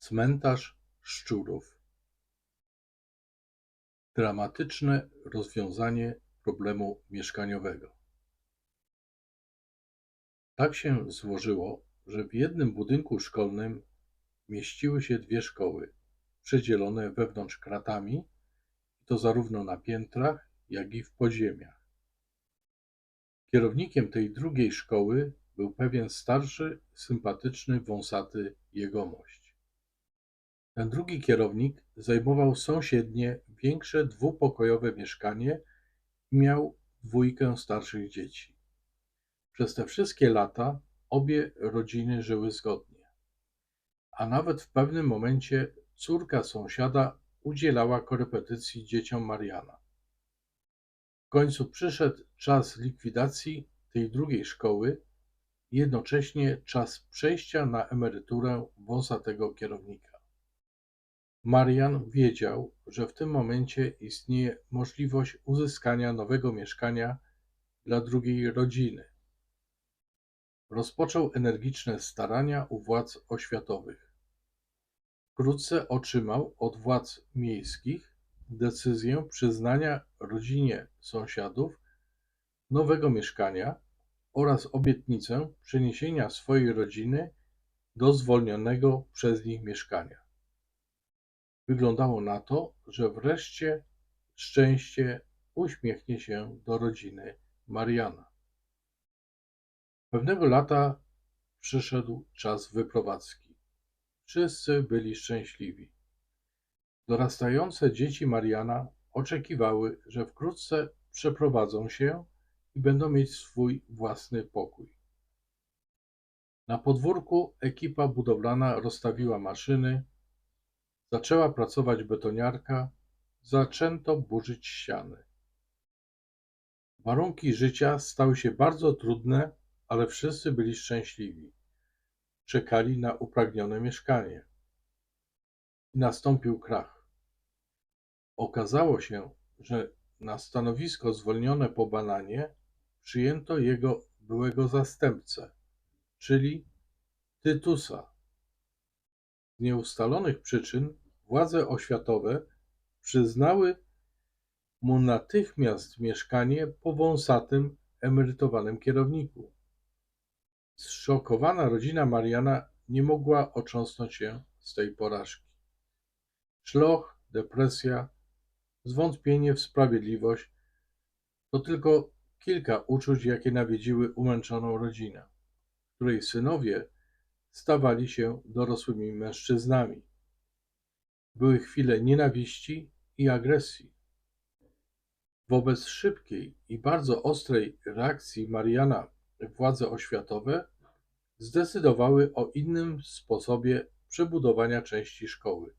Cmentarz szczurów. Dramatyczne rozwiązanie problemu mieszkaniowego. Tak się złożyło, że w jednym budynku szkolnym mieściły się dwie szkoły, przedzielone wewnątrz kratami, to zarówno na piętrach, jak i w podziemiach. Kierownikiem tej drugiej szkoły był pewien starszy, sympatyczny, wąsaty jegomość. Ten drugi kierownik zajmował sąsiednie, większe dwupokojowe mieszkanie i miał dwójkę starszych dzieci. Przez te wszystkie lata obie rodziny żyły zgodnie, a nawet w pewnym momencie córka sąsiada udzielała korepetycji dzieciom Mariana. W końcu przyszedł czas likwidacji tej drugiej szkoły jednocześnie czas przejścia na emeryturę wąsatego kierownika. Marian wiedział, że w tym momencie istnieje możliwość uzyskania nowego mieszkania dla drugiej rodziny. Rozpoczął energiczne starania u władz oświatowych. Wkrótce otrzymał od władz miejskich decyzję przyznania rodzinie sąsiadów nowego mieszkania oraz obietnicę przeniesienia swojej rodziny do zwolnionego przez nich mieszkania. Wyglądało na to, że wreszcie szczęście uśmiechnie się do rodziny Mariana. Pewnego lata przyszedł czas wyprowadzki. Wszyscy byli szczęśliwi. Dorastające dzieci Mariana oczekiwały, że wkrótce przeprowadzą się i będą mieć swój własny pokój. Na podwórku ekipa budowlana rozstawiła maszyny, Zaczęła pracować betoniarka, zaczęto burzyć ściany. Warunki życia stały się bardzo trudne, ale wszyscy byli szczęśliwi. Czekali na upragnione mieszkanie. I nastąpił krach. Okazało się, że na stanowisko zwolnione po bananie przyjęto jego byłego zastępcę, czyli Tytusa. Z nieustalonych przyczyn władze oświatowe przyznały mu natychmiast mieszkanie po wąsatym, emerytowanym kierowniku. Zszokowana rodzina Mariana nie mogła otrząsnąć się z tej porażki. Szloch, depresja, zwątpienie w sprawiedliwość to tylko kilka uczuć, jakie nawiedziły umęczoną rodzinę, której synowie stawali się dorosłymi mężczyznami. Były chwile nienawiści i agresji. Wobec szybkiej i bardzo ostrej reakcji Mariana władze oświatowe zdecydowały o innym sposobie przebudowania części szkoły.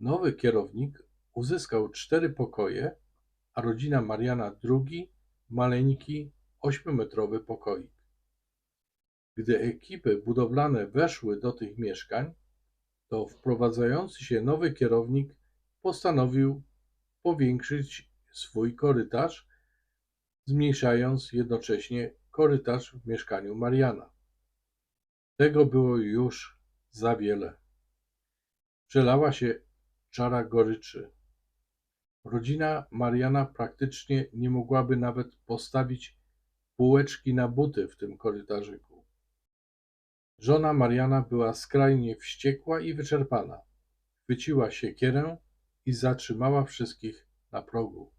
Nowy kierownik uzyskał cztery pokoje, a rodzina Mariana drugi, maleńki, ośmiometrowy pokoik. Gdy ekipy budowlane weszły do tych mieszkań, to wprowadzający się nowy kierownik postanowił powiększyć swój korytarz, zmniejszając jednocześnie korytarz w mieszkaniu Mariana. Tego było już za wiele. Przelała się czara goryczy. Rodzina Mariana praktycznie nie mogłaby nawet postawić półeczki na buty w tym korytarzyku. Żona Mariana była skrajnie wściekła i wyczerpana. Chwyciła siekierę i zatrzymała wszystkich na progu.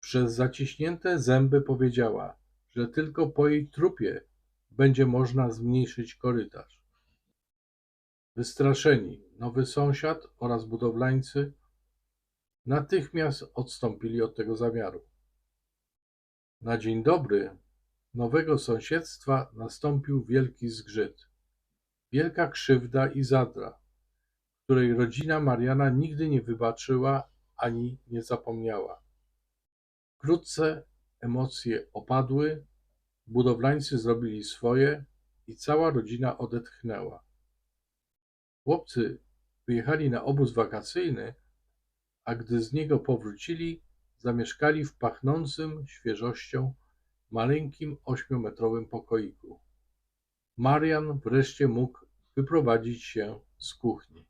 Przez zaciśnięte zęby powiedziała, że tylko po jej trupie będzie można zmniejszyć korytarz. Wystraszeni nowy sąsiad oraz budowlańcy natychmiast odstąpili od tego zamiaru. Na dzień dobry nowego sąsiedztwa nastąpił wielki zgrzyt, wielka krzywda i zadra, której rodzina Mariana nigdy nie wybaczyła ani nie zapomniała. Wkrótce emocje opadły, budowlańcy zrobili swoje i cała rodzina odetchnęła. Chłopcy wyjechali na obóz wakacyjny, a gdy z niego powrócili, zamieszkali w pachnącym świeżością maleńkim ośmiometrowym pokoiku. Marian wreszcie mógł wyprowadzić się z kuchni.